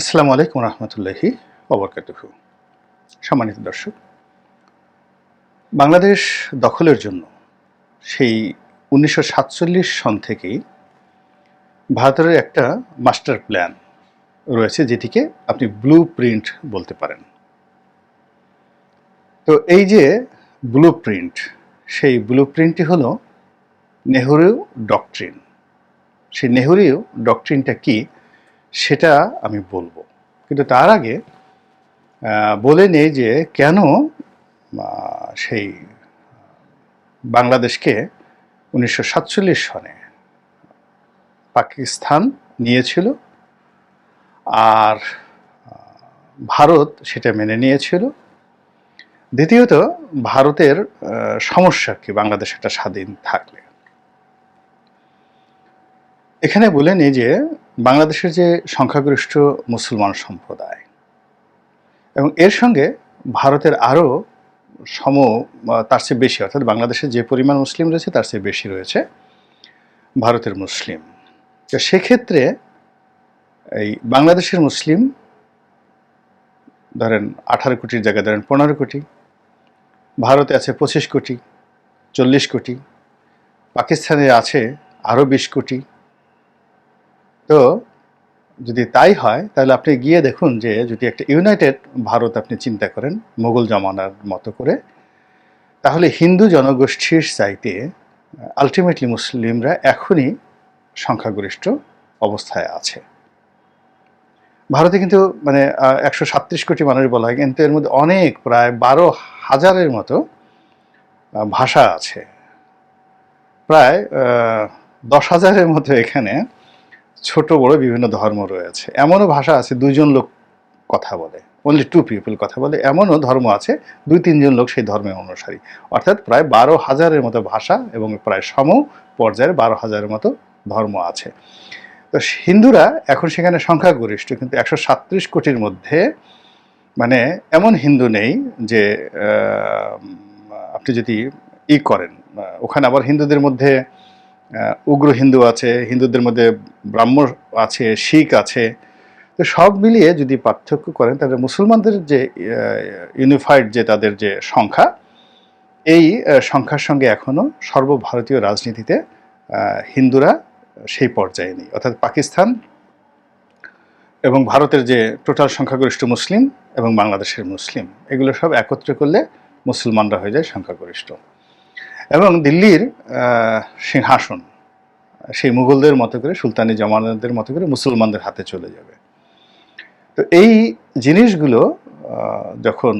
আসসালামু আলাইকুম রহমতুল্লাহি অবরকাতুহু সম্মানিত দর্শক, বাংলাদেশ দখলের জন্য সেই উনিশশো সাতচল্লিশ সন থেকেই ভারতের একটা মাস্টার প্ল্যান রয়েছে যেটিকে আপনি ব্লু প্রিন্ট বলতে পারেন। তো এই যে ব্লু প্রিন্ট, সেই ব্লু প্রিন্টটি হলো নেহরু ডকট্রিন। সেই নেহরু ডকট্রিনটা কি? সেটা আমি বলব। কিন্তু তার আগে বলে নেই যে কেন সেই বাংলাদেশকে উনিশশো সাতচল্লিশ সনে পাকিস্তান নিয়েছিল আর ভারত সেটা মেনে নিয়েছিল। দ্বিতীয়ত, ভারতের সমস্যা কি? বাংলাদেশ একটা স্বাধীন থাকলে। এখানে বলে নিই যে বাংলাদেশের যে সংখ্যাগরিষ্ঠ মুসলমান সম্প্রদায় এবং এর সঙ্গে ভারতের আরও সম তার চেয়ে বেশি, অর্থাৎ বাংলাদেশে যে পরিমাণ মুসলিম রয়েছে তার চেয়ে বেশি রয়েছে ভারতের মুসলিম। তো সেক্ষেত্রে এই বাংলাদেশের মুসলিম ধরেন আঠারো কোটির জায়গায়, ধরেন পনেরো কোটি, ভারতে আছে পঁচিশ কোটি, চল্লিশ কোটি, পাকিস্তানে আছে আরও বিশ কোটি তো যদি তাই হয়, তাহলে আপনি গিয়ে দেখুন যে যদি একটা ইউনাইটেড ভারত আপনি চিন্তা করেন মোগল জমানার মতো করে, তাহলে হিন্দু জনগোষ্ঠীর চাইতে আলটিমেটলি মুসলিমরা এখনই সংখ্যাগরিষ্ঠ অবস্থায় আছে। ভারতে কিন্তু মানে একশো সাতত্রিশ কোটি মানুষ বলা হয়, কিন্তু এর মধ্যে অনেক, প্রায় বারো হাজারের মতো ভাষা আছে। প্রায় দশ হাজারের মতো এখানে ছোট বড় বিভিন্ন ধর্ম রয়েছে। এমনও ভাষা আছে, দুইজন লোক কথা বলে। অনলি টু পিপল কথা বলে। এমনও ধর্ম আছে, দুই তিনজন লোক সেই ধর্মের অনুসারী। অর্থাৎ প্রায় বারো হাজারের মতো ভাষা এবং প্রায় সম পর্যায়ের বারো হাজারের মতো ধর্ম আছে। তো হিন্দুরা এখন সেখানে সংখ্যাগরিষ্ঠ, কিন্তু একশো সাতত্রিশ কোটির মধ্যে মানে এমন হিন্দু নেই যে আপনি যদি ই করেন ওখানে আবার হিন্দুদের মধ্যে উগ্র হিন্দু আছে, হিন্দুদের মধ্যে ব্রাহ্ম আছে, শিখ আছে। তো সব মিলিয়ে যদি পার্থক্য করেন, তাহলে মুসলমানদের যে ইউনিফাইড যে তাদের যে সংখ্যা, এই সংখ্যার সঙ্গে এখনও সর্বভারতীয় রাজনীতিতে হিন্দুরা সেই পর্যায়ে নেই। অর্থাৎ পাকিস্তান এবং ভারতের যে টোটাল সংখ্যাগরিষ্ঠ মুসলিম এবং বাংলাদেশের মুসলিম, এগুলো সব একত্রে করলে মুসলমানরা হয়ে যায় সংখ্যাগরিষ্ঠ। এবং দিল্লির সিংহাসন, সেই মুঘলদের মতো করে, সুলতানি জমানদের মতো করে মুসলমানদের হাতে চলে যাবে। তো এই জিনিসগুলো যখন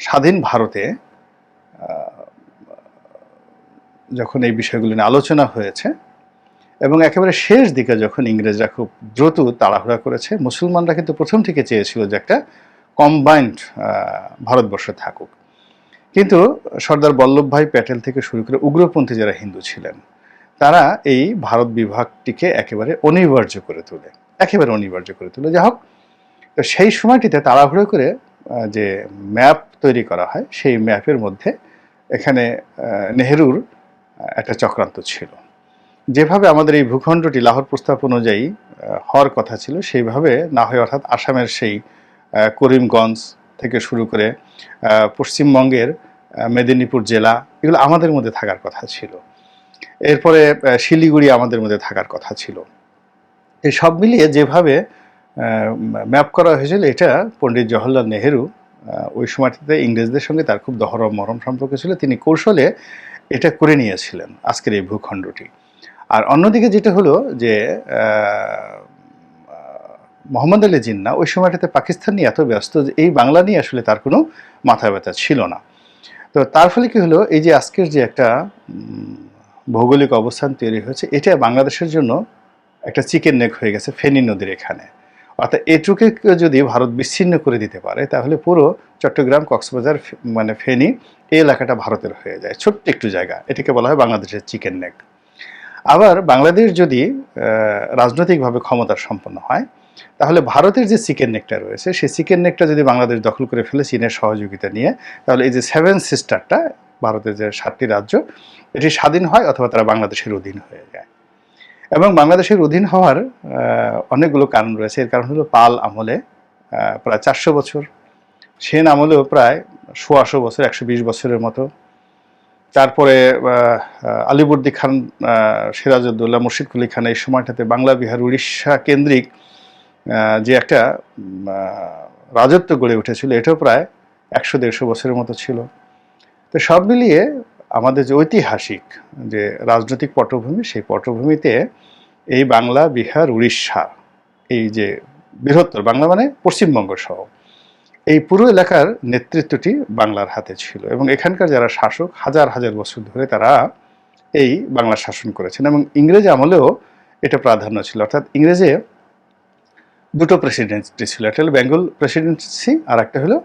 স্বাধীন ভারতে যখন এই বিষয়গুলো নিয়ে আলোচনা হয়েছে এবং একেবারে শেষ দিকে যখন ইংরেজরা খুব দ্রুত তাড়াহুড়া করেছে, মুসলমানরা কিন্তু প্রথম থেকে চেয়েছিল যে একটা কম্বাইন্ড ভারতবর্ষ থাকুক। কিন্তু সর্দার বল্লভভাই প্যাটেল থেকে শুরু করে উগ্রপন্থী যারা হিন্দু ছিলেন, তারা এই ভারত বিভাগটিকে একেবারে অনিবার্য করে তোলে, একেবারে অনিবার্য করে তোলে। যা হোক সেই সময়টিতে তাড়াহুড়ো করে যে ম্যাপ তৈরি করা হয়, সেই ম্যাপের মধ্যে এখানে নেহেরুর একটা চক্রান্ত ছিল। যেভাবে আমাদের এই ভূখণ্ডটি লাহোর প্রস্তাব অনুযায়ী হওয়ার কথা ছিল, সেইভাবে না হয়ে অর্থাৎ আসামের সেই করিমগঞ্জ থেকে শুরু করে পশ্চিমবঙ্গের মেদিনীপুর জেলা, এগুলো আমাদের মধ্যে থাকার কথা ছিল। এরপরে শিলিগুড়ি আমাদের মধ্যে থাকার কথা ছিল। এই সব মিলিয়ে যেভাবে ম্যাপ করা হয়েছিল, এটা পণ্ডিত জওহরলাল নেহেরু ওই সময়টিতে ইংরেজদের সঙ্গে তার খুব দহরম মরম সম্পর্ক ছিল। তিনি কৌশলে এটা করে নিয়েছিলেন আজকের এই ভূখণ্ডটি। আর অন্যদিকে যেটা হলো যে মোহাম্মদ আলী জিন্না ওই সময়টাতে পাকিস্তান নিয়ে এত ব্যস্ত যে এই বাংলা নিয়ে আসলে তার কোনো মাথা ব্যথা ছিল না। তো তার ফলে কী হলো, এই যে আজকের যে একটা ভৌগোলিক অবস্থান তৈরি হয়েছে, এটা বাংলাদেশের জন্য একটা চিকেন নেক হয়ে গেছে ফেনী নদীর এখানে। অর্থাৎ এটুকে যদি ভারত বিচ্ছিন্ন করে দিতে পারে, তাহলে পুরো চট্টগ্রাম, কক্সবাজার মানে ফেনী এই এলাকাটা ভারতের হয়ে যায়। ছোট্ট একটু জায়গা, এটাকে বলা হয় বাংলাদেশের চিকেন নেক। আবার বাংলাদেশ যদি রাজনৈতিকভাবে ক্ষমতার সম্পন্ন হয় তাহলে ভারতের যে চিকেন নেকটা রয়েছে সেই চিকেন নেকটা যদি বাংলাদেশ দখল করে ফেলে চীনের সহযোগিতা নিয়ে তাহলে এই যে সেভেন সিস্টারটা ভারতের যে সাতটি রাজ্য এটি স্বাধীন হয় অথবা তারা বাংলাদেশের অধীন হয়ে যায়। এবং বাংলাদেশের অধীন হওয়ার অনেকগুলো কারণ রয়েছে। এর কারণ হলো পাল আমলে প্রায় চারশো বছর। সেন আমলেও প্রায় সোয়াশো বছর একশো বিশ বছরের মতো। তারপরে আহ, খান সিরাজউদ্দৌলা মুর্শিদ কুলি খান এই সময়টাতে বাংলা বিহার উড়িষ্যা কেন্দ্রিক যে একটা রাজত্ব গড়ে উঠেছিল, এটাও প্রায় একশো দেড়শো বছরের মতো ছিল। তো সব মিলিয়ে আমাদের যে ঐতিহাসিক যে রাজনৈতিক পটভূমি, সেই পটভূমিতে এই বাংলা, বিহার, উড়িষ্যা, এই যে বৃহত্তর বাংলা মানে পশ্চিমবঙ্গ সহ, এই পুরো এলাকার নেতৃত্বটি বাংলার হাতে ছিল এবং এখানকার যারা শাসক, হাজার হাজার বছর ধরে তারা এই বাংলা শাসন করেছেন এবং ইংরেজ আমলেও এটা প্রাধান্য ছিল। অর্থাৎ ইংরেজে দুটো প্রেসিডেন্সি ছিল, একটা হলো বেঙ্গল প্রেসিডেন্সি আর একটা হলো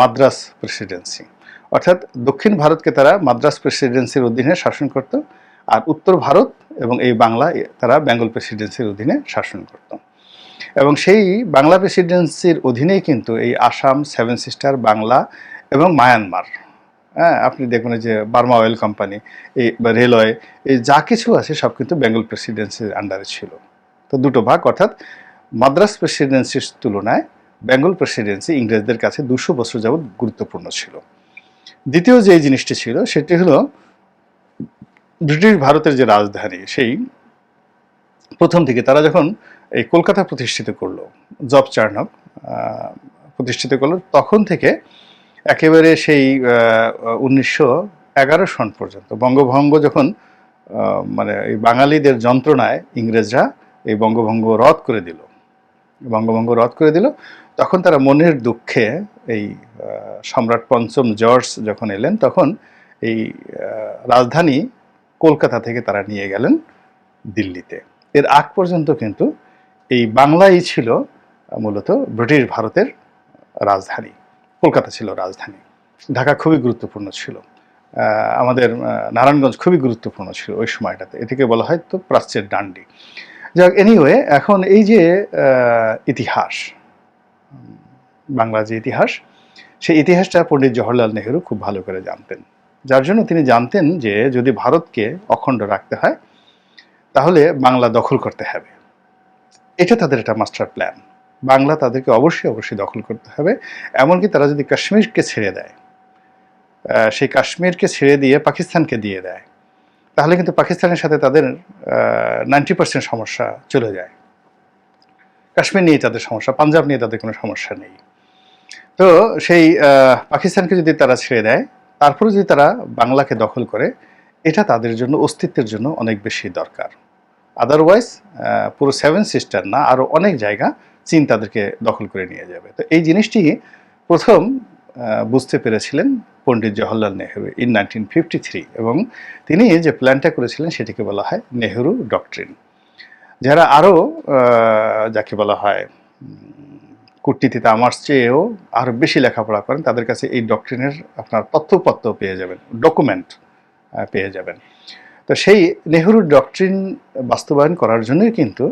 মাদ্রাস প্রেসিডেন্সি অর্থাৎ দক্ষিণ ভারতকে তারা মাদ্রাস প্রেসিডেন্সির অধীনে শাসন করত আর উত্তর ভারত এবং এই বাংলা তারা বেঙ্গল প্রেসিডেন্সির অধীনে শাসন করত। এবং সেই বাংলা প্রেসিডেন্সির অধীনেই কিন্তু এই আসাম সেভেন সিস্টার বাংলা এবং মায়ানমার হ্যাঁ আপনি দেখবেন যে বার্মা অয়েল কোম্পানি, এই বা রেলওয়ে, এই যা কিছু আছে সব কিন্তু বেঙ্গল প্রেসিডেন্সির আন্ডারে ছিল। তো দুটো ভাগ, অর্থাৎ মাদ্রাস প্রেসিডেন্সির তুলনায় বেঙ্গল প্রেসিডেন্সি ইংরেজদের কাছে দুশো বছর যাবৎ গুরুত্বপূর্ণ ছিল। দ্বিতীয় যে জিনিসটি ছিল, সেটি হলো ব্রিটিশ ভারতের যে রাজধানী, সেই প্রথম থেকে তারা যখন এই কলকাতা প্রতিষ্ঠিত করল, জব চার্নক প্রতিষ্ঠিত করল, তখন থেকে একেবারে সেই উনিশশো এগারো সন পর্যন্ত বঙ্গভঙ্গ যখন মানে এই বাঙালিদের যন্ত্রণায় ইংরেজরা এই বঙ্গভঙ্গ রদ করে দিল বঙ্গভঙ্গ রদ করে দিল। তখন তারা মনের দুঃখে এই সম্রাট পঞ্চম জর্জ যখন এলেন, তখন এই রাজধানী কলকাতা থেকে তারা নিয়ে গেলেন দিল্লিতে। এর আগ পর্যন্ত কিন্তু এই বাংলাই ছিল মূলত ব্রিটিশ ভারতের রাজধানী, কলকাতা ছিল রাজধানী। ঢাকা খুবই গুরুত্বপূর্ণ ছিল। আমাদের নারায়ণগঞ্জ খুবই গুরুত্বপূর্ণ ছিল ওই সময়টাতে। এটিকে বলা হয় তো প্রাচ্যের ডান্ডি। যাক এনিওয়ে এখন এই যে ইতিহাস, বাংলা যে ইতিহাস, সেই ইতিহাসটা পণ্ডিত জওহরলাল নেহেরু খুব ভালো করে জানতেন। যার জন্য তিনি জানতেন যে, যদি ভারতকে অখণ্ড রাখতে হয়, তাহলে বাংলা দখল করতে হবে। এটা তাদের একটা মাস্টার প্ল্যান বাংলা তাদেরকে অবশ্যই অবশ্যই দখল করতে হবে। এমনকি তারা যদি কাশ্মীরকে ছেড়ে দেয় সেই কাশ্মীরকে ছেড়ে দিয়ে পাকিস্তানকে দিয়ে দেয় তাহলে কিন্তু পাকিস্তানের সাথে তাদের নাইনটি পার্সেন্ট সমস্যা চলে যায়। কাশ্মীর নিয়ে তাদের সমস্যা, পাঞ্জাব নিয়ে তাদের কোনো সমস্যা নেই। তো সেই পাকিস্তানকে যদি তারা ছেড়ে দেয়, তারপরে যদি তারা বাংলাকে দখল করে, এটা তাদের জন্য, অস্তিত্বের জন্য অনেক বেশি দরকার। আদারওয়াইজ পুরো সেভেন সিস্টার না আরও অনেক জায়গা চীন তাদেরকে দখল করে নিয়ে যাবে। তো এই জিনিসটি প্রথম বুঝতে পেরেছিলেন Pandit Jawaharlal Nehru in nineteen fifty three এবং তিনি যে প্ল্যানটা করেছিলেন সেটিকে বলা হয় নেহরু ডক্ট্রিন যারা আরও যাকে বলা হয় কূটনীতিতে আমার চেয়েও আরও বেশি লেখাপড়া করেন, তাদের কাছে এই ডক্ট্রিনের আপনার তথ্যপত্র পেয়ে যাবেন ডকুমেন্ট পেয়ে যাবেন। তো সেই নেহরু ডক্ট্রিন বাস্তবায়ন করার জন্যই কিন্তু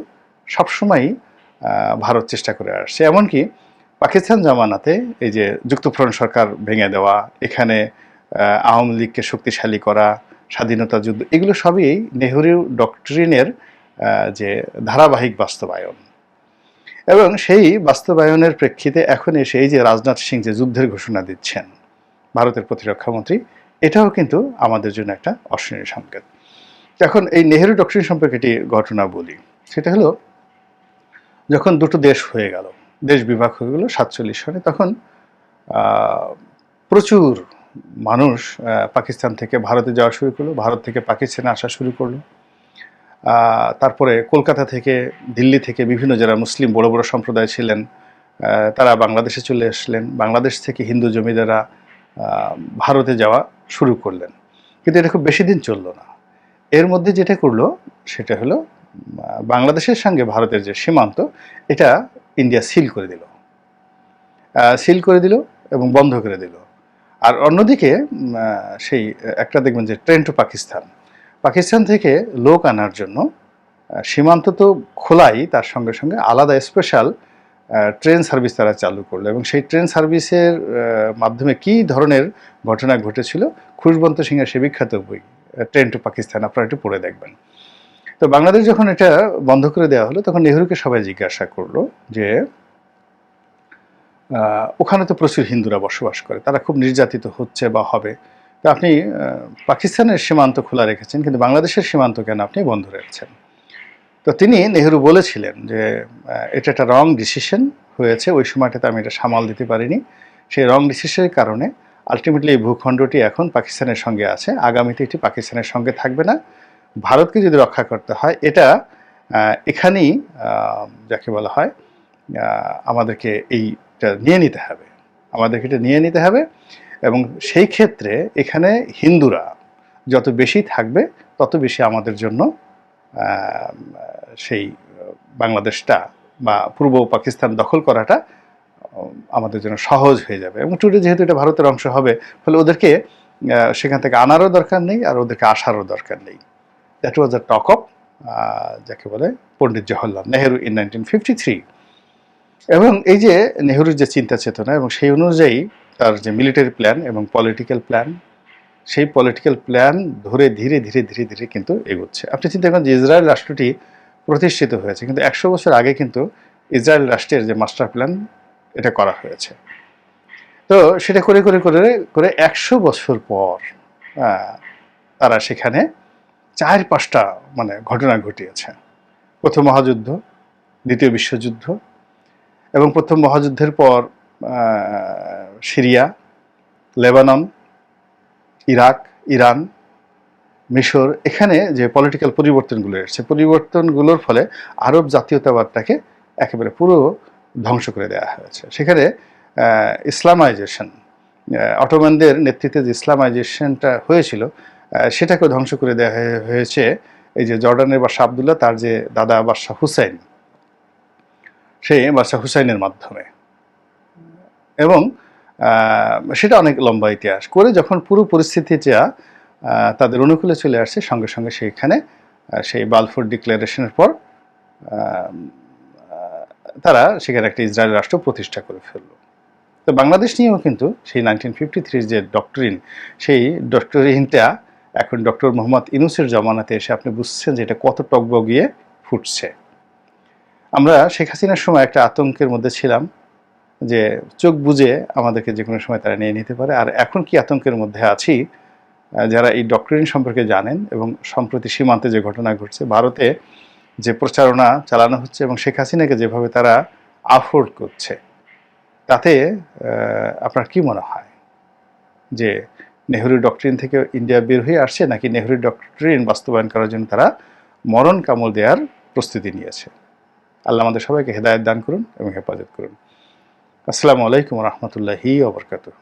সবসময়ই ভারত চেষ্টা করে আসছে। এমনকি পাকিস্তান জামানাতে এই যে যুক্তফ্রন্ট সরকার ভেঙে দেওয়া, এখানে আওয়ামী লীগকে শক্তিশালী করা, স্বাধীনতা যুদ্ধ, এগুলো সবই নেহরু ডক্ট্রিনের যে ধারাবাহিক বাস্তবায়ন। এবং সেই বাস্তবায়নের প্রেক্ষিতে এখন এসে এই যে রাজনাথ সিং যে যুদ্ধের ঘোষণা দিচ্ছেন ভারতের প্রতিরক্ষামন্ত্রী এটাও কিন্তু আমাদের জন্য একটা অর্শনীয় সংকেত। এখন এই নেহেরু ডক্টরিন সম্পর্কে একটি ঘটনা বলি। সেটা হলো, যখন দুটো দেশ হয়ে গেল দেশ বিভাগ হয়ে গেল সাতচল্লিশ সনে তখন প্রচুর মানুষ পাকিস্তান থেকে ভারতে যাওয়া শুরু করল ভারত থেকে পাকিস্তানে আসা শুরু করল। তারপরে কলকাতা থেকে দিল্লি থেকে বিভিন্ন যারা মুসলিম বড় বড় সম্প্রদায় ছিলেন তারা বাংলাদেশে চলে আসলেন। বাংলাদেশ থেকে হিন্দু জমিদাররা আহ, ভারতে যাওয়া শুরু করলেন। কিন্তু এটা খুব বেশি দিন চলল না। এর মধ্যে যেটা করল সেটা হলো বাংলাদেশের সঙ্গে ভারতের যে সীমান্ত এটা ইন্ডিয়া সিল করে দিল। সিল করে দিল এবং বন্ধ করে দিল। আর অন্যদিকে সেই, একটা দেখবেন যে ট্রেন টু পাকিস্তান। পাকিস্তান থেকে লোক আনার জন্য সীমান্ত তো খোলাই, তার সঙ্গে সঙ্গে আলাদা স্পেশাল ট্রেন সার্ভিস তারা চালু করল এবং সেই ট্রেন সার্ভিসের মাধ্যমে কী ধরনের ঘটনা ঘটেছিল, খুশবন্ত সিংহের সে বিখ্যাত বই ট্রেন টু পাকিস্তান, আপনারা একটু পড়ে দেখবেন। তো বাংলাদেশ যখন এটা বন্ধ করে দেওয়া হলো, তখন নেহরুকে সবাই জিজ্ঞাসা করল যে ওখানে তো প্রচুর হিন্দুরা বসবাস করে, তারা খুব নির্যাতিত হচ্ছে বা হবে। তো আপনি পাকিস্তানের সীমান্ত খোলা রেখেছেন, কিন্তু বাংলাদেশের সীমান্ত কেন আপনি বন্ধ রেখেছেন? তো তিনি নেহরু বলেছিলেন যে এটা একটা রং ডিসিশন হয়েছে, ওই সময়টাতে আমি এটা সামাল দিতে পারিনি। সেই রং ডিসিশনের কারণে আলটিমেটলি এই ভূখণ্ডটি এখন পাকিস্তানের সঙ্গে আছে, আগামীতে এটি পাকিস্তানের সঙ্গে থাকবে না। ভারতকে যদি রক্ষা করতে হয়, এটা এখানেই যাকে বলা হয় আমাদেরকে এইটা নিয়ে নিতে হবে। আমাদেরকে এটা নিয়ে নিতে হবে এবং সেই ক্ষেত্রে এখানে হিন্দুরা যত বেশি থাকবে, তত বেশি আমাদের জন্য সেই বাংলাদেশটা বা পূর্ব পাকিস্তান দখল করাটা আমাদের জন্য সহজ হয়ে যাবে। এবং টুডে যেহেতু এটা ভারতের অংশ হবে, ফলে ওদেরকে সেখান থেকে আনারও দরকার নেই আর ওদেরকে আসারও দরকার নেই। That was the talk of যাকে বলে Pandit Jawaharlal Nehru in nineteen fifty three এবং এই যে নেহেরুর যে চিন্তা চেতনা এবং সেই অনুযায়ী তার যে মিলিটারি প্ল্যান এবং পলিটিক্যাল প্ল্যান সেই পলিটিক্যাল প্ল্যান ধরে ধীরে ধীরে ধীরে ধীরে কিন্তু এগোচ্ছে। আপনি চিন্তা করেন যে ইসরায়েল রাষ্ট্রটি প্রতিষ্ঠিত হয়েছে, কিন্তু একশো বছর আগে কিন্তু ইসরায়েল রাষ্ট্রের যে মাস্টার প্ল্যান এটা করা হয়েছে। তো সেটা করে করে করে করে একশো বছর পর তারা সেখানে চার পাঁচটা মানে ঘটনা ঘটিয়েছে। প্রথম মহাযুদ্ধ, দ্বিতীয় বিশ্বযুদ্ধ এবং প্রথম মহাযুদ্ধের পর সিরিয়া, লেবানন, ইরাক, ইরান, মিশর, এখানে যে পলিটিক্যাল পরিবর্তনগুলো এসেছে, পরিবর্তনগুলোর ফলে আরব জাতীয়তাবাদটাকে একেবারে পুরো ধ্বংস করে দেওয়া হয়েছে। সেখানে ইসলামাইজেশন অটোম্যানদের নেতৃত্বে যে ইসলামাইজেশনটা হয়েছিল আহ, সেটাকে ধ্বংস করে দেওয়া হয়েছে। এই যে জর্ডানের বাদশাহ আবদুল্লাহ তার যে দাদা বাদশাহ হুসাইন সেই বাদশাহ হুসাইনের মাধ্যমে। এবং সেটা অনেক লম্বা ইতিহাস। করে যখন পুরো পরিস্থিতিটা তাদের অনুকূলে চলে আসছে সঙ্গে সঙ্গে সেইখানে সেই বালফোর ডিক্লারেশনের পর তারা সেখানে একটা ইসরায়েল রাষ্ট্র প্রতিষ্ঠা করে ফেলল। তো বাংলাদেশ নিয়েও কিন্তু সেই নাইনটিন ফিফটি থ্রির যে ডক্টরিন সেই ডক্টরিনটা এখন ডক্টর মোহাম্মদ ইনুসের জমানাতে এসে আপনি বুঝছেন যে এটা কত টকবগিয়ে ফুটছে। আমরা শেখ হাসিনার সময় একটা আতঙ্কের মধ্যে ছিলাম যে চোখ বুজে আমাদেরকে যে কোনো সময় তারা নিয়ে নিতে পারে। আর এখন কি আতঙ্কের মধ্যে আছি যারা এই ডক্টরিন সম্পর্কে জানেন এবং সম্প্রতি সীমান্তে যে ঘটনা ঘটছে, ভারতে যে প্রচারণা চালানো হচ্ছে এবং শেখ হাসিনাকে যেভাবে তারা আফোর্ড করছে, তাতে আপনার কি মনে হয় যে নেহরু ডক্ট্রিন থেকে ইন্ডিয়া বের হয়ে আসছে, নাকি নেহরু ডক্ট্রিন বাস্তবায়ন করার জন্য তারা মরণ কামল দেওয়ার প্রস্তুতি নিয়েছে। আল্লাহ আমাদের সবাইকে হেদায়ত দান করুন এবং হেফাজত করুন। আসসালামু আলাইকুম রহমতুল্লাহি ওবরকাতুহ